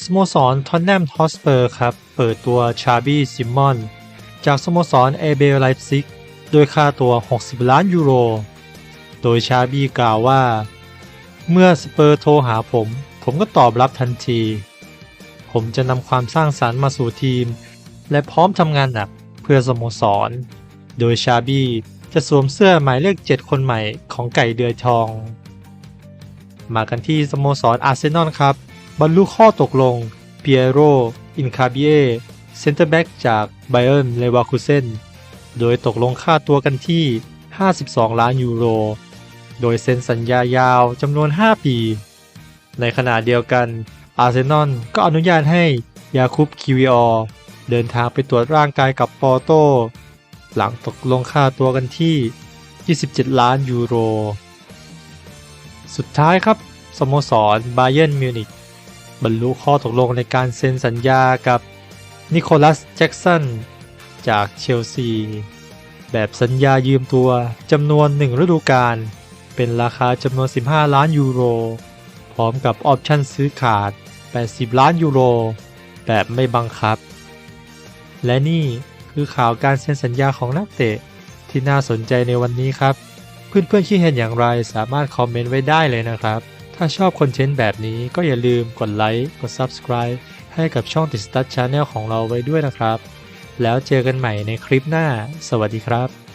สโมสรทอนแนมฮอสเปอร์ครับ เปิดตัวชาบี้ซิมมอน จากสโมสรเอเบลไลฟ์ซิก โดยค่าตัว 60 ล้านยูโร โดยชาบี้กล่าวว่า เมื่อสเปอร์โทรหาผม ผมก็ตอบรับทันที ผมจะนำความสร้างสารรค์มาสู่ทีม และพร้อมทำงานหนักเพื่อสโมสร โดยชาบี้จะสวมเสื้อหมายเลข 7 คนใหม่ของไก่เดือยทอง มากันที่สโมสรอาร์เซนอลครับ บรรลุข้อตกลงเปียโร อินคาเบียเซนเตอร์แบ็กจากไบเอ r ร์เลวาคูเซนโดยตกลงค่าตัวกันที่ 52 ล้านยูโร โดยเซ็นสัญญายาวจำนวน 5 ปี ในขณะเดียวกัน อาร์เซนอลก็อนุญาตให้ยาคุปคิวิออเดินทางไปตรวจร่างกายกับปอโต หลังตกลงค่าตัวกันที่ 27 ล้านยูโร สุดท้ายครับ สโมสรบาเยิร์นมิวนิก บรรลุข้อตกลงในการเซ็นสัญญากับนิโคลัสแจ็กสันจากเชลซี แบบสัญญายืมตัวจำนวน 1 ฤดูกาลเป็นราคาจำนวน 15 ล้านยูโร พร้อมกับออปชั่นซื้อขาด 80 ล้านยูโร แบบไม่บังคับ และนี่คือข่าวการเซ็นสัญญาของนักเตะที่น่าสนใจในวันนี้ครับ เพื่อนๆคิดเห็นอย่างไรสามารถคอมเมนต์ไว้ได้เลยนะครับ ถ้าชอบคอนเทนต์แบบนี้ก็อย่าลืมกดไลค์ กด Subscribe ให้กับช่องติดสตั t ชาแนลของเราไว้ด้วยนะครับ แล้วเจอกันใหม่ในคลิปหน้า สวัสดีครับ